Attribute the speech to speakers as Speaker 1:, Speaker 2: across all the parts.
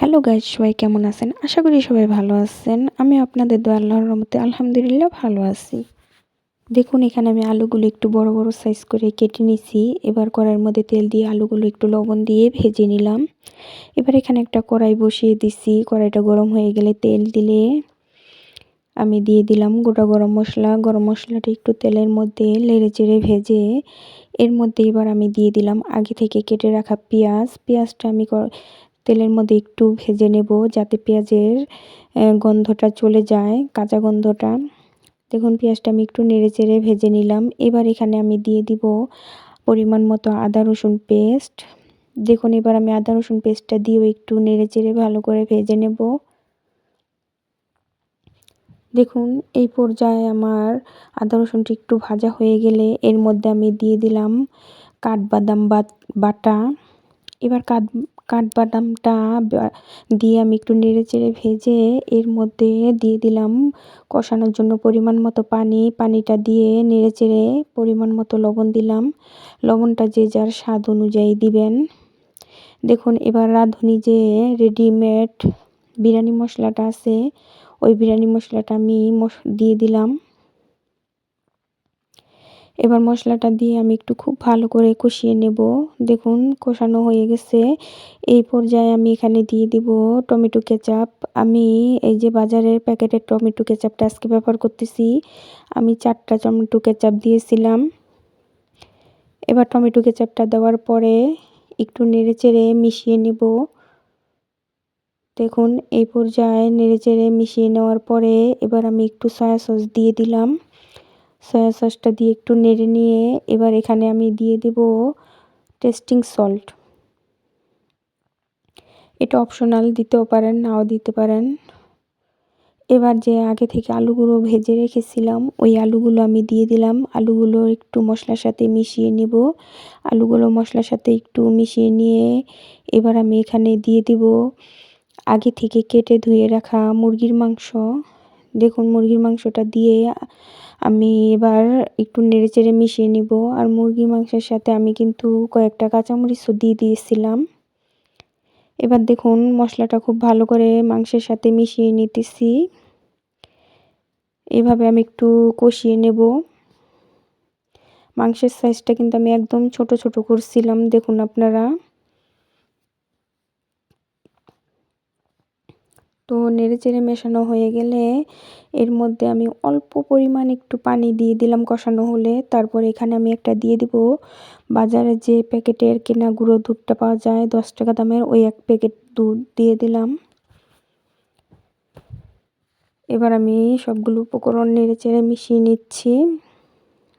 Speaker 1: Hello guys সবাই কেমন আছেন? আশা করি সবাই ভালো আছেন। আমি আপনাদের দোয়া আল্লাহর রহমতে আলহামদুলিল্লাহ ভালো আছি। দেখুন, এখানে আমি আলুগুলো একটু বড় বড় সাইজ করে কেটে নিছি। এবার কড়াইয়ের মধ্যে তেল দিয়ে আলুগুলো একটু লবণ দিয়ে ভেজে নিলাম। এবার এখানে একটা কড়াই বসিয়ে দিছি। কড়াইটা গরম হয়ে গেলে তেল দিলে আমি দিয়ে দিলাম গোটা গরম মশলা। গরম মশলাটা একটু তেলের মধ্যে লেড়ে চেড়ে ভেজে এর মধ্যে এবার আমি দিয়ে দিলাম আগে থেকে কেটে রাখা পেঁয়াজ। পেঁয়াজটা আমি তেলের মধ্যে একটু ভেজে নেব যাতে পেঁয়াজের গন্ধটা চলে যায়, কাঁচা গন্ধটা। দেখুন, পেঁয়াজটা আমি একটু নেড়ে চেড়ে ভেজে নিলাম। এবার এখানে আমি দিয়ে দিব পরিমাণ মতো আদা রসুন পেস্ট। দেখুন, এবার আমি আদা রসুন পেস্টটা দিয়েও একটু নেড়ে চেড়ে ভালো করে ভেজে নেব। দেখুন, এই পর্যায়ে আমার আদা রসুনটি একটু ভাজা হয়ে গেলে এর মধ্যে আমি দিয়ে দিলাম কাঠবাদাম বাটা। এবার কাঠ কাঠবাদামটা দিয়ে আমি একটু নেড়ে চেড়ে ভেজে এর মধ্যে দিয়ে দিলাম কষানোর জন্য পরিমাণ মতো পানি। পানিটা দিয়ে নেড়ে চেড়ে পরিমাণ মতো লবণ দিলাম। লবণটা যে যার স্বাদ অনুযায়ী দিবেন। দেখুন, এবার রাঁধুনি যে রেডিমেড বিরিয়ানি মশলাটা আছে, ওই বিরিয়ানি মশলাটা আমি দিয়ে দিলাম। এবার মশলাটা দিয়ে আমি একটু খুব ভালো করে কষিয়ে নেব। দেখুন, কষানো হয়ে গেছে। এই পর্যায়ে আমি এখানে দিয়ে দিব টমেটো কেচাপ। আমি এই যে বাজারের প্যাকেটের টমেটো কেচাপটা আজকে ব্যবহার করতেছি, আমি চারটা টমেটো কেচাপ দিয়েছিলাম। এবার টমেটো কেচাপটা দেওয়ার পরে একটু নেড়ে চেড়ে মিশিয়ে নেব। দেখুন, এই পর্যায়ে নেড়ে চেড়ে মিশিয়ে নেওয়ার পরে এবার আমি একটু সয়া সস দিয়ে দিলাম। সয়া সসটা দিয়ে একটু নেড়ে নিয়ে এবার এখানে আমি দিয়ে দেব টেস্টিং সল্ট এটা অপশনাল দিতেও পারেন, নাও দিতে পারেন। এবার যে আগে থেকে আলুগুলো ভেজে রেখেছিলাম, ওই আলুগুলো আমি দিয়ে দিলাম। আলুগুলো একটু মশলার সাথে মিশিয়ে নেব। আলুগুলো মশলার সাথে একটু মিশিয়ে নিয়ে এবার আমি এখানে দিয়ে দিব আগে থেকে কেটে ধুয়ে রাখা মুরগির মাংস। দেখুন মুরগির মাংসটা দিয়ে আমি এবার একটু নেড়ে চেড়ে মিশিয়ে নিব। আর মুরগির মাংসের সাথে আমি কিন্তু কয়েকটা কাঁচামরিচও দিয়ে দিয়েছিলাম। এবার দেখুন মশলাটা খুব ভালো করে মাংসের সাথে মিশিয়ে নিতেছি। এভাবে আমি একটু কষিয়ে নেব। মাংসের সাইজটা কিন্তু আমি একদম ছোট ছোট করছিলাম, দেখুন আপনারা। তো নেড়ে চেড়ে মেশানো হয়ে গেলে এর মধ্যে আমি অল্প পরিমাণ একটু পানি দিয়ে দিলাম কষানো হলে। তারপর এখানে আমি একটা দিয়ে দিব। বাজারে যে প্যাকেটের কেনা গুঁড়ো দুধটা পাওয়া যায়, দশ টাকা দামের ওই এক প্যাকেট দুধ দিয়ে দিলাম। এবার আমি সবগুলো উপকরণ নেড়ে চেড়ে মিশিয়ে নিচ্ছি।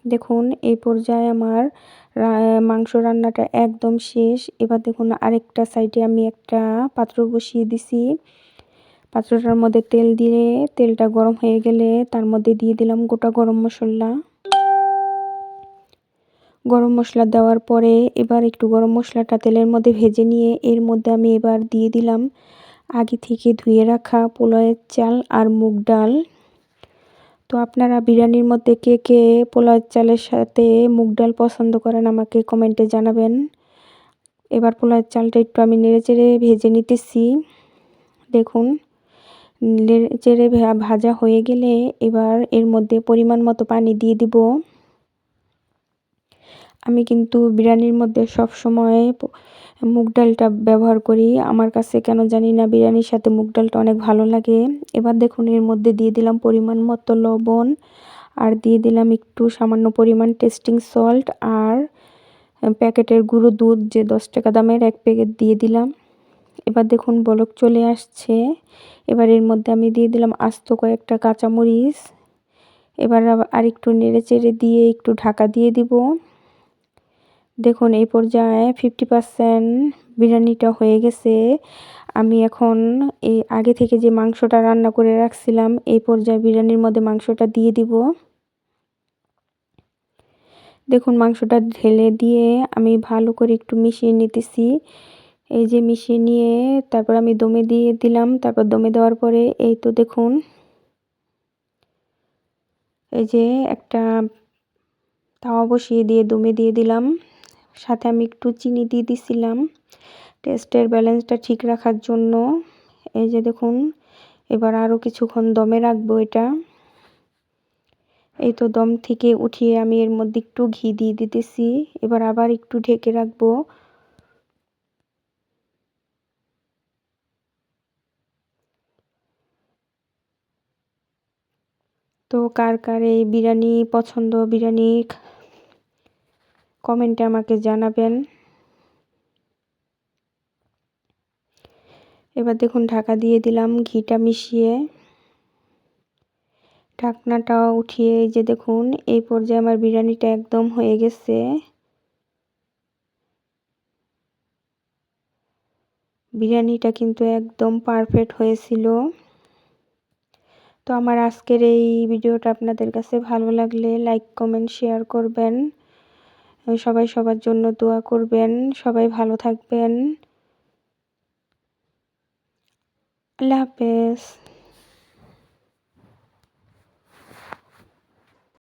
Speaker 1: দেখুন, এই পর্যায়ে আমার মাংস রান্নাটা একদম শেষ। এবার দেখুন, আরেকটা সাইডে আমি একটা পাত্র বসিয়ে দিছি। পাত্রটার মধ্যে তেল দিয়ে তেলটা গরম হয়ে গেলে তার মধ্যে দিয়ে দিলাম গোটা গরম মশলা। গরম মশলা দেওয়ার পরে এবার একটু গরম মশলাটা তেলের মধ্যে ভেজে নিয়ে এর মধ্যে আমি এবার দিয়ে দিলাম আগে থেকে ধুয়ে রাখা পোলাওয়ের চাল আর মুগ ডাল। তো আপনারা বিরিয়ানির মধ্যে কে কে পোলাওয়ের চালের সাথে মুগ ডাল পছন্দ করেন আমাকে কমেন্টে জানাবেন। এবার পোলাওয়ের চালটা একটু আমি নেড়ে চেড়ে ভেজে নিতেছি। দেখুন চেড়ে ভাজা হয়ে গেলে এবার এর মধ্যে পরিমাণ মতো পানি দিয়ে দিব। আমি কিন্তু বিরিয়ানির মধ্যে সব সময় মুগ ডালটা ব্যবহার করি। আমার কাছে কেন জানি না বিরিয়ানির সাথে মুগ ডালটা অনেক ভালো লাগে। এবার দেখুন এর মধ্যে দিয়ে দিলাম পরিমাণ মতো লবণ আর দিয়ে দিলাম একটু সামান্য পরিমাণ টেস্টিং সল্ট আর প্যাকেটের গুঁড়ো দুধ যে দশ টাকা দামের এক প্যাকেট দিয়ে দিলাম। এবার দেখুন বলক চলে আসছে। এবার এর মধ্যে আমি দিয়ে দিলাম আস্ত কয়েকটা কাঁচামরিচ। এবার আর একটু নেড়ে চেড়ে দিয়ে একটু ঢাকা দিয়ে দিব। দেখুন এই পর্যায়ে ফিফটি পারসেন্ট বিরিয়ানিটা হয়ে গেছে। আমি এখন এই আগে থেকে যে মাংসটা রান্না করে রাখছিলাম, এই পর্যায়ে বিরিয়ানির মধ্যে মাংসটা দিয়ে দিব। দেখুন মাংসটা ঢেলে দিয়ে আমি ভালো করে একটু মিশিয়ে নিতেছি। এই যে মিশিয়ে নিয়ে তারপর আমি দমে দিয়ে দিলাম। তারপর দমে দেওয়ার পরে এই তো দেখুন, এই যে একটা তাওয়া বসিয়ে দিয়ে দমে দিয়ে দিলাম। সাথে আমি একটু চিনি দিয়ে দিছিলাম টেস্টের ব্যালেন্সটা ঠিক রাখার জন্য। এই যে দেখুন, এবার আরও কিছুক্ষণ দমে রাখব এটা। এই তো দম থেকে উঠিয়ে আমি এর মধ্যে একটু ঘি দিয়ে দিতেছি। এবার আবার একটু ঢেকে রাখব। তো কার কার এই বিরিয়ানি পছন্দ? বিরিয়ানি কমেন্টে আমাকে জানাবেন। এবার দেখুন, ঢাকা দিয়ে দিলাম ঘিটা মিশিয়ে। ঢাকনাটা উঠিয়ে যে দেখুন, এই পর্যায়ে আমার বিরিয়ানিটা একদম হয়ে গেছে। বিরিয়ানিটা কিন্তু একদম পারফেক্ট হয়েছিল। তো আমার আজকের এই ভিডিওটা আপনাদের কাছে ভালো লাগলে লাইক কমেন্ট শেয়ার করবেন। সবাই সবার জন্য দোয়া করবেন। সবাই ভালো থাকবেন। আল্লাহ হাফেজ।